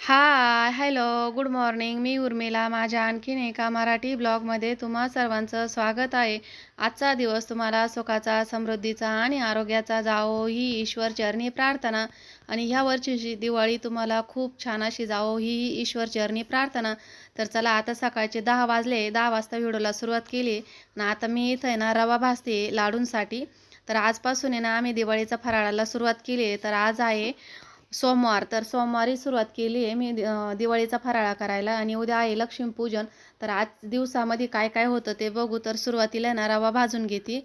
हाय hello good morning मी उर्मिला. माझ्या आणखीन एका मराठी ब्लॉगमध्ये तुम्हा सर्वांचं स्वागत आहे. आजचा दिवस तुम्हाला सुखाचा समृद्धीचा आणि आरोग्याचा जावो ही ईश्वर चरणी प्रार्थना. आणि ह्या वर्षीची दिवाळी तुम्हाला खूप छान अशी जावो ही ईश्वर चरणी प्रार्थना. तर चला आता सकाळचे दहा वाजले. दहा वाजता व्हिडिओला सुरुवात केली. ना आता मी इथं आहे ना रवा भाजते लाडूंसाठी. तर आजपासून आहे ना आम्ही दिवाळीचा फराळाला सुरुवात केली. तर आज आहे सोमवार तर सोमवारी सुरुवात केली आहे मी दिवाळीचा फराळा करायला आणि उद्या आहे लक्ष्मीपूजन. तर आज दिवसामध्ये काय काय होतं ते बघू. तर सुरुवातीला ना रवा भाजून घेते.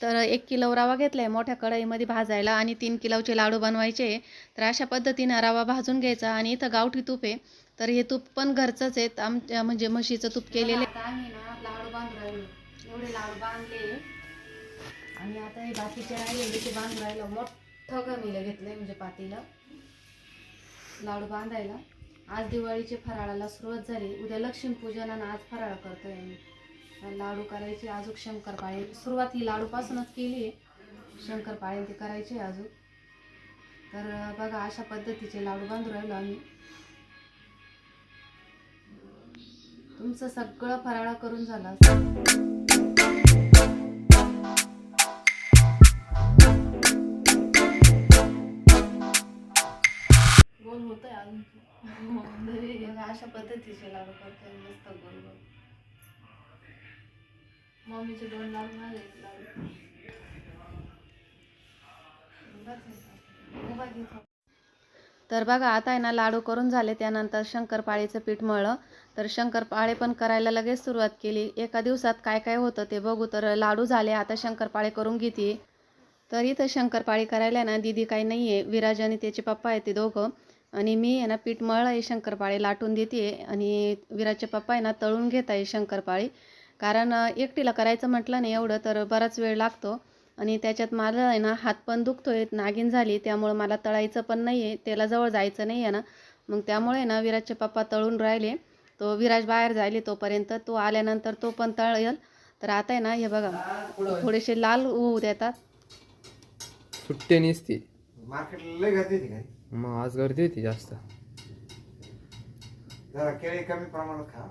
तर एक किलो रवा घेतला आहे मोठ्या कढईमध्ये भाजायला आणि तीन किलोचे लाडू बनवायचे. तर अशा पद्धतीनं रवा भाजून घ्यायचा आणि इथं गावठी तूप आहे. तर हे तूप पण घरचंच आहे आमच्या म्हणजे म्हशीचं तूप केलेलं आहे. ना लाडू बांधून. एवढे लाडू बांधले. आणि आता हे बाकीचे राहिले ते बांधून राहिलं मोठं गमीला घेतलं म्हणजे पातीला. लाडू बांधायला. आज दिवाळीचे फराळाला सुरुवात झाली. उद्या लक्ष्मीपूजनानं आणि आज फराळ करतोय मी लाडू करायचे अजून शंकरपाळे. सुरुवात ही लाडूपासूनच केली आहे. शंकरपाळे ते करायचे अजून. तर बघा अशा पद्धतीचे लाडू बांधून राहिलो आम्ही. तुमचं सगळं फराळा करून झालं बघा, अशा पद्धतीचे लाडू करतोय मस्त गोल गोल. मम्मीचे दोन लाडू माझे एक लाडू. तर बघा आता आहे ना लाडू करून झाले. त्यानंतर शंकरपाळीचं पीठ मळलं. तर शंकरपाळे पण करायला लगेच सुरुवात केली. एका दिवसात काय काय होतं ते बघू. तर लाडू झाले आता शंकरपाळे करून घेते. तर इथं शंकरपाळी करायला ना दिदी काही नाही आहे विराज आणि त्याचे पप्पा आहे ते दोघं. आणि मी आहे ना पीठ मळलं आहे शंकरपाळे लाटून देते आणि विराजचे पप्पा आहे ना तळून घेत आहे शंकरपाळी. कारण एकटीला करायचं म्हटलं नाही एवढं तर बराच वेळ लागतो. आणि त्याच्यात माझा आहे ना हात पण दुखतोय नागिन झाली त्यामुळं मला तळायचं पण नाही आहे त्याला जवळ जायचं नाही आहे ना. मग त्यामुळे ना विराजचे पप्पा तळून राहिले. तो विराज बाहेर जायले तोपर्यंत तो आल्यानंतर तो पण तळेल. तर आता आहे ना हे बघा थोडेसे लाल होऊ देतात. सुट्टे नसते मार्केटला मग आज गर्दी होती जास्त. जरा केळी कमी प्रमाणात खा.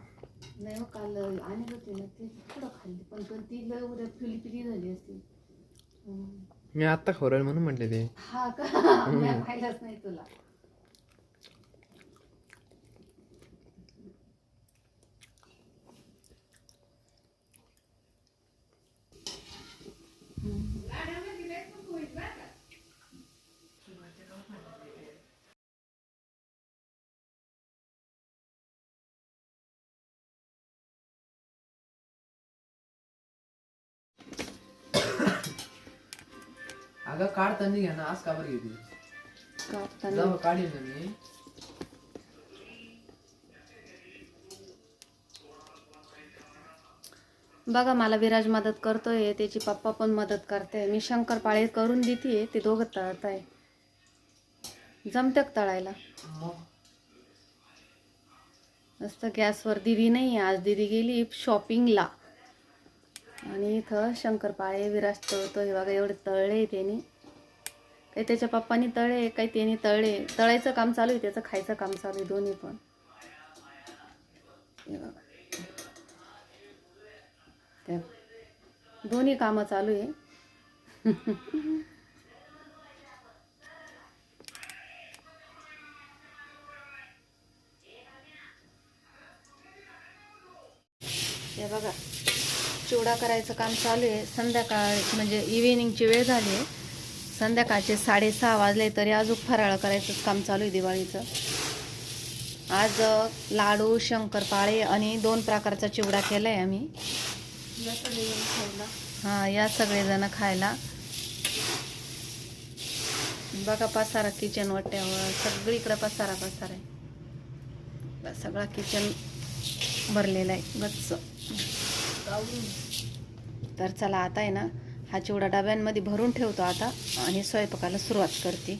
नाही हो काल आणि होते ना ते थोडं खाल्ली पण पण ती लय उद्या फिलिपिली झाली असती. हम्म. मी आत्ता खवराल म्हणून म्हटले ते. हा का? मी खायलाच नाही तुला. अगं काढताना घ्या ना आज का बरं घेते काढताना जाऊ काढीन ना मी बघा मला विराज मदत करतोय त्याची पप्पा पण मदत करते मी शंकरपाळे करून देते ते दोघं तळत आहे जमत्याक तळायला. मग? मस्त गॅसवर दिदी नाही आज दिदी गेली शॉपिंगला आणि इथं शंकरपाळे विराज तळतो हे बघा एवढे तळले त्याने. काही त्याच्या पप्पानी तळे काही त्याने तळे तळायचं काम चालू आहे त्याचं खायचं काम चालू आहे दोन्ही पण. हे बघा. त्या दोन्ही कामं चालू आहे. हे बघा. चिवडा करायचं काम चालू आहे. संध्याकाळ म्हणजे इव्हिनिंगची वेळ झाली आहे. संध्याकाळचे साडेसहा वाजले तरी अजून फराळ करायचंच काम चालू आहे दिवाळीचं. आज लाडू शंकरपाळे आणि दोन प्रकारचा चिवडा केला आहे आम्ही हां या सगळेजण खायला. बघा पसारा किचन वाट्यावर. सगळीकडे पसारा पसारा आहे. सगळा किचन भरलेला आहे. गच्च. तर चला आता आहे ना हा चिवडा डब्यांमध्ये भरून ठेवतो आता आणि स्वयंपाकाला सुरुवात करते.